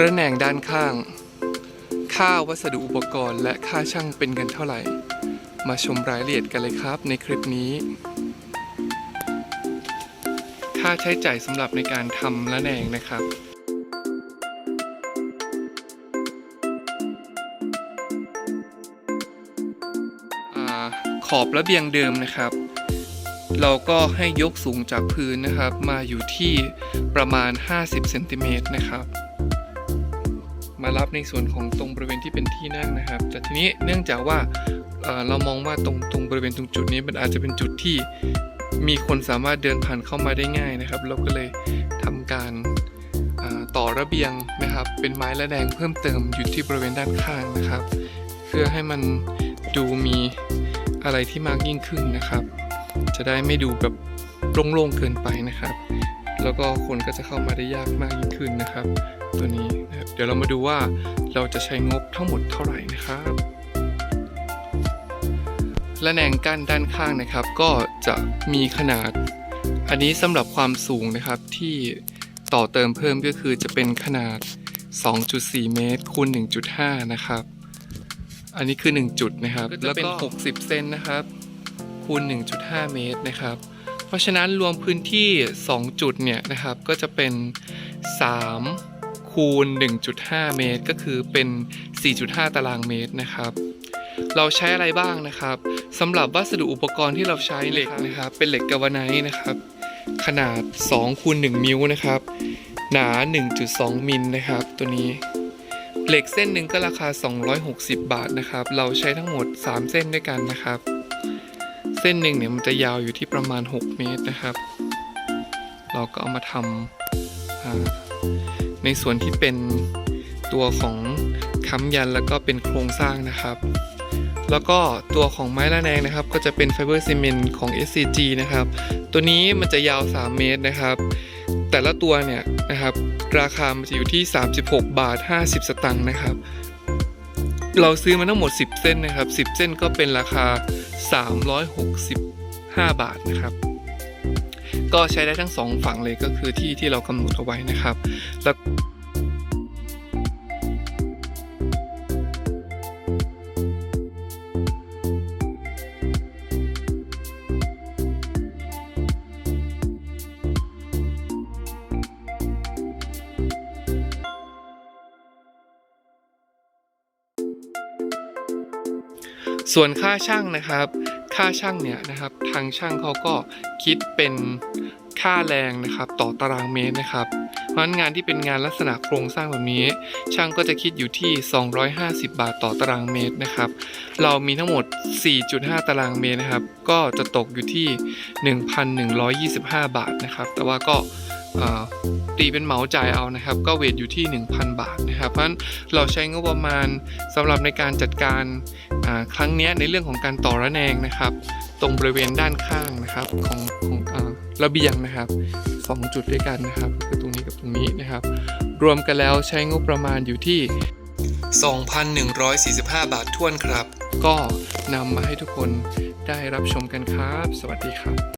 ระแหน่งด้านข้าง ค่าวัสดุอุปกรณ์ และค่าช่างเป็นกันเท่าไหร่ มาชมรายละเอียดกันเลยครับในคลิปนี้ ค่าใช้จ่ายสำหรับในการทำระแหนงนะครับอขอบระเบียงเดิมนะครับ เราก็ให้ยกสูงจากพื้นนะครับ มาอยู่ที่ประมาณ 50เซนติเมตรนะครับ มารับในส่วนของตรงบริเวณที่เป็นที่นั่งนะครับ แต่ทีนี้เนื่องจากว่าเรามองว่าตรงตรงบริเวณตรงจุดนี้มันอาจจะเป็นจุดที่มีคนสามารถเดินผ่านเข้ามาได้ง่ายนะครับ เราก็เลยทำการต่อระเบียงนะครับ เป็นไม้ระแดงเพิ่มเติมอยู่ที่บริเวณด้านข้างนะครับ เพื่อให้มันดูมีอะไรที่มากยิ่งขึ้นนะครับ จะได้ไม่ดูแบบโล่งๆเกินไปนะครับ แล้วก็คนก็จะเข้ามาได้ยากมากยิ่งขึ้นนะครับ ตัวนี้นะครับเดี๋ยวเรามาดูว่าเราจะใช้งบทั้งหมดเท่าไหร่นะครับและแนงกั้นด้านข้างนะครับ ก็จะมีขนาด อันนี้สำหรับความสูงนะครับที่ต่อเติมเพิ่มก็คือจะเป็นขนาด 2.4 เมตรคูณ1.5 นะครับ อันนี้คือ 1 จุดนะครับ แล้วก็ 60 เซนนะครับคูณ1.5 เมตรนะครับเพ ราะฉะนั้นรวมพื้นที่ 2 จุดเนี่ยนะครับก็จะเป็น 3 คูณ 1.5 เมตร ก็คือเป็น 4.5 ตารางเมตรนะครับเราใช้อะไรบ้างนะครับสำหรับวัสดุอุปกรณ์ที่เราใช้เหล็กนะครับ เป็นเหล็กกาวไนท์นะครับ ขนาด2คูณ1มิลนะครับ หนา 1.2 มิลนะครับ ตัวนี้ เหล็กเส้นหนึ่งก็ราคา 260 บาทนะครับ เราใช้ทั้งหมด 3 เส้นด้วยกันนะครับ เส้นหนึ่งเนี่ยมันจะยาวอยู่ที่ประมาณ 6 เมตรนะครับ เราก็เอามาทำในส่วนที่เป็นตัวของค้ำยันแล้วก็เป็นโครงสร้างนะครับ แล้วก็ตัวของไม้ระแนงนะครับ ก็จะเป็นไฟเบอร์ซีเมนต์ของ SCG นะครับ ตัวนี้มันจะยาว 3 เมตรนะครับ แต่ละตัวเนี่ยนะครับ ราคามันจะอยู่ที่ 36 บาท 50 สตางค์นะครับ เราซื้อมาทั้งหมด 10 เส้นนะครับ 10 เส้นก็เป็นราคา 365 บาทนะครับ ก็ใช้ได้ทั้งสองฝั่งเลยก็คือที่ที่เรากำหนดเอาไว้นะครับ แล้ว ส่วนค่าช่างนะครับ ค่าช่างเนี่ยนะครับ ทางช่างเขาก็คิดเป็นค่าแรงนะครับ ต่อตารางเมตรนะครับ เพราะฉะนั้นงานที่เป็นงานลักษณะโครงสร้างแบบนี้ ช่างก็จะคิดอยู่ที่ 250 บาทต่อตารางเมตรนะครับ เรามีทั้งหมด 4.5 ตารางเมตรนะครับ ก็จะตกอยู่ที่ 1,125 บาทนะครับ แต่ว่าก็ ตีเป็นเหมาจ่ายเอานะครับ ก็เวทอยู่ที่ 1,000 บาทนะครับ เพราะฉะนั้นเราใช้งบประมาณสำหรับในการจัดการครั้งนี้ในเรื่องของการต่อระแนงนะครับ ตรงบริเวณด้านข้างนะครับของของอระเบียงนะครับสองจุดด้วยกันนะครับก็คือตรงนี้กับตรงนี้นะครับ รวมกันแล้วใช้งบประมาณอยู่ที่ 2,145 บาทท้วนครับ ก็นำมาให้ทุกคนได้รับชมกันครับ สวัสดีครับ